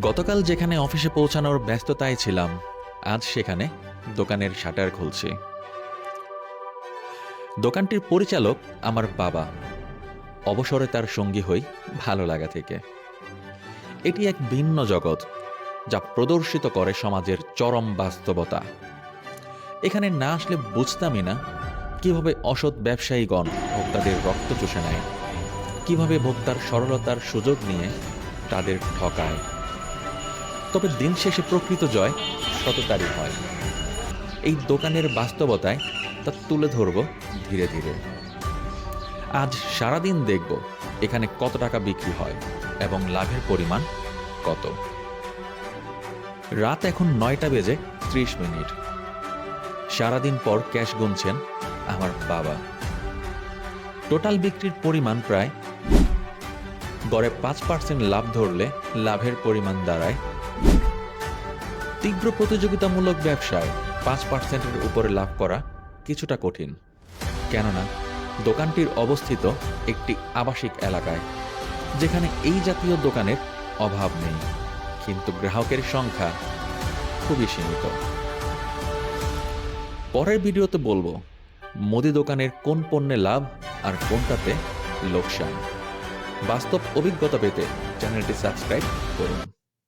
গতকাল যেখানে অফিসে পৌঁছানোর ব্যস্ততায় ছিলাম, আজ সেখানে দোকানের শাটার খুলছি। দোকানটির পরিচালক আমার বাবা। অবসরে তার সঙ্গী হই ভালো লাগা থেকে। এটি এক ভিন্ন জগৎ, যা প্রদর্শিত করে সমাজের চরম বাস্তবতা। এখানে না আসলে বুঝতামই না কীভাবে অসৎ ব্যবসায়ীগণ ভোক্তাদের রক্ত চুষে নেয়, কীভাবে ভোক্তার সরলতার সুযোগ নিয়ে তাদের ঠকায়। তবে দিন শেষে প্রকৃত জয় সততারই হয়। এই দোকানের বাস্তবতায় তা তুলে ধরব ধীরে ধীরে। আজ সারাদিন দেখব এখানে কত টাকা বিক্রি হয় এবং লাভের পরিমাণ কত। রাত এখন নয়টা বেজে ত্রিশ মিনিট। সারাদিন পর ক্যাশ গুনছেন আমার বাবা। টোটাল বিক্রির পরিমাণ প্রায় গড়ে পাঁচ পার্সেন্ট লাভ ধরলে লাভের পরিমাণ দাঁড়ায় তীব্র প্রতিযোগিতামূলক ব্যবসায় পাঁচ পার্সেন্টের উপরে লাভ করা কিছুটা কঠিন। কেননা, দোকানটির অবস্থিত একটি আবাসিক এলাকায়, যেখানে এই জাতীয় দোকানের অভাব নেই, কিন্তু গ্রাহকের সংখ্যা খুবই সীমিত। পরের ভিডিওতে বলব, মুদি দোকানের কোন পণ্যে লাভ আর কোনটাতে লোকসান। বাস্তব অভিজ্ঞতা পেতে চ্যানেলটি সাবস্ক্রাইব করুন।